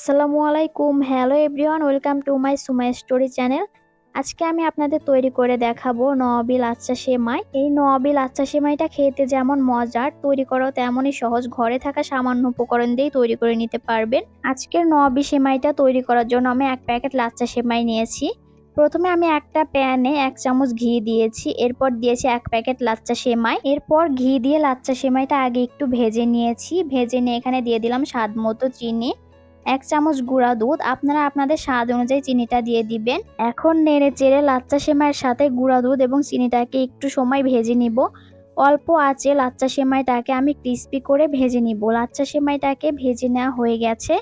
আসসালামু আলাইকুম। Hello everyone welcome to my Sumai story channel আজকে আমি আপনাদের তৈরি করে দেখাবো নওয়াবি লাচ্চা সেমাই। এই নওয়াবি লাচ্চা সেমাইটা খেতে যেমন মজার, তৈরি করাও তেমনই সহজ। ঘরে থাকা সামান্য উপকরণ দিয়েই তৈরি করে নিতে পারবেন। আজকের নওয়াবি সেমাইটা তৈরি করার জন্য আমি এক প্যাকেট লাচ্চা সেমাই নিয়েছি। প্রথমে আমি একটা প্যানে এক চামচ ঘি দিয়েছি, এরপর দিয়েছি এক প্যাকেট লাচ্চা সেমাই। এরপর ঘি দিয়ে লাচ্চা সেমাইটা আগে একটু ভেজে নিয়েছি। ভেজে নিয়ে এখানে দিয়ে দিলাম স্বাদ মতো চিনি। এক চামচ গুঁড়া দুধ, আপনারা আপনাদের স্বাদ অনুযায়ী চিনিটা দিয়ে দিবেন। এখন নেড়ে চেড়ে লাচ্চা সেমাইয়ের সাথে গুঁড়া দুধ এবং চিনিটাকে একটু সময় ভেজে নিব। অল্প আঁচে লাচ্চা সেমাইটাকে আমি ক্রিস্পি করে ভেজে নিব। লাচ্চা সেমাইটাকে ভেজে নেওয়া হয়ে গেছে।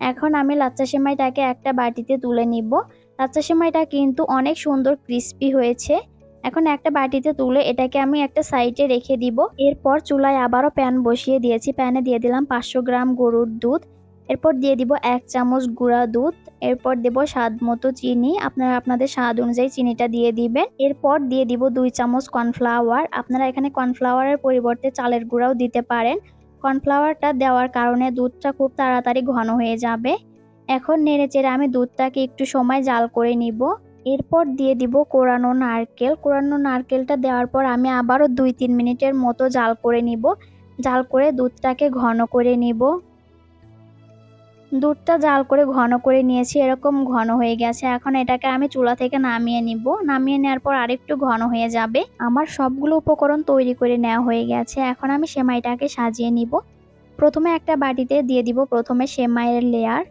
এখন আমি লাচ্চা সেমাইটাকে একটা বাটিতে তুলে নিব। লাচ্চা সেমাইটা কিন্তু অনেক সুন্দর ক্রিস্পি হয়েছে। এখন একটা বাটিতে তুলে এটাকে আমি একটা সাইডে রেখে দিব। এরপর চুলায় আবারও প্যান বসিয়ে দিয়েছি। প্যানে দিয়ে দিলাম পাঁচশো গ্রাম গরুর দুধ। এরপর দিয়ে দিব এক চামচ গুঁড়া দুধ, এরপর দেব স্বাদ মতো চিনি। আপনারা আপনাদের স্বাদ অনুযায়ী চিনিটা দিয়ে দিবেন। এরপর দিয়ে দিব দুই চামচ কর্নফ্লাওয়ার। আপনারা এখানে কর্নফ্লাওয়ারের পরিবর্তে চালের গুঁড়াও দিতে পারেন। কর্নফ্লাওয়ারটা দেওয়ার কারণে দুধটা খুব তাড়াতাড়ি ঘন হয়ে যাবে। এখন নেড়ে চেড়ে আমি দুধটাকে একটু সময় জাল করে নিব। এরপর দিয়ে দিব কোরানো নারকেল। কোরানো নারকেলটা দেওয়ার পর আমি আবারও দুই তিন মিনিটের মতো জাল করে নিব। জাল করে দুধটাকে ঘন করে নিব। দুধটা জাল করে ঘন করে নিয়েছি, এরকম ঘন হয়ে গেছে। এখন এটাকে আমি চুলা থেকে নামিয়ে নিব। নামিয়ে নেওয়ার পর আরেকটু ঘন হয়ে যাবে। আমার সবগুলো উপকরণ তৈরি করে নেওয়া হয়ে গেছে। এখন আমি সেমাইটাকে সাজিয়ে নিব। প্রথমে একটা বাটিতে দিয়ে দিব প্রথমে সেমাইয়ের লেয়ার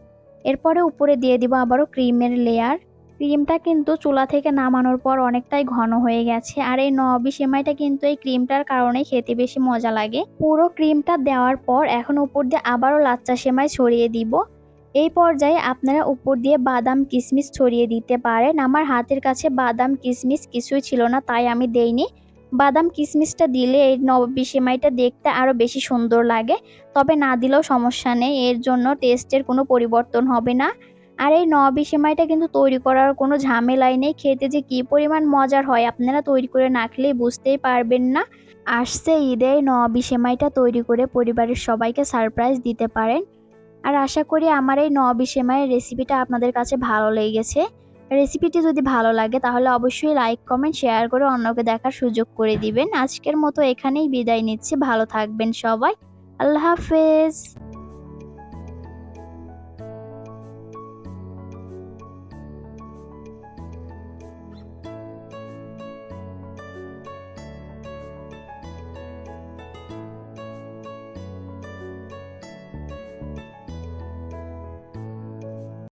এরপরে উপরে দিয়ে দিব আবারও ক্রিমের লেয়ার ক্রিমটা কিন্তু চুলা থেকে নামানোর পর অনেকটাই ঘন হয়ে গেছে। আর এই নবি সেমাইটা কিন্তু এই ক্রিমটার কারণে খেতে বেশি মজা লাগে। পুরো ক্রিমটা দেওয়ার পর এখন উপর দিয়ে আবারও লাচ্চা সেমাই ছড়িয়ে দিব। এই পর্যায়ে আপনারা উপর দিয়ে বাদাম কিশমিশ ছড়িয়ে দিতে পারেন। আমার হাতের কাছে বাদাম কিশমিশ কিছুই ছিল না, তাই আমি দেইনি। বাদাম কিশমিশটা দিলে এই নববী সেমাইটা দেখতে আরও বেশি সুন্দর লাগে। তবে না দিলেও সমস্যা নেই, এর জন্য টেস্টের কোনো পরিবর্তন হবে না। আর এই নববী সেমাইটা কিন্তু তৈরি করার কোনো ঝামেলাই নেই। খেতে যে কী পরিমাণ মজার হয় আপনারা তৈরি করে না খেলেই বুঝতেই পারবেন না। আসছে ঈদে নববী সেমাইটা তৈরি করে পরিবারের সবাইকে সারপ্রাইজ দিতে পারেন। আর আশা করি আমার এই নবিশে মায়ের রেসিপিটা আপনাদের কাছে ভালো লেগেছে। রেসিপিটি যদি ভালো লাগে তাহলে অবশ্যই লাইক কমেন্ট শেয়ার করে অন্যকে দেখার সুযোগ করে দিবেন। আজকের মতো এখানেই বিদায় নিচ্ছি। ভালো থাকবেন সবাই। আল্লাহ হাফেজ।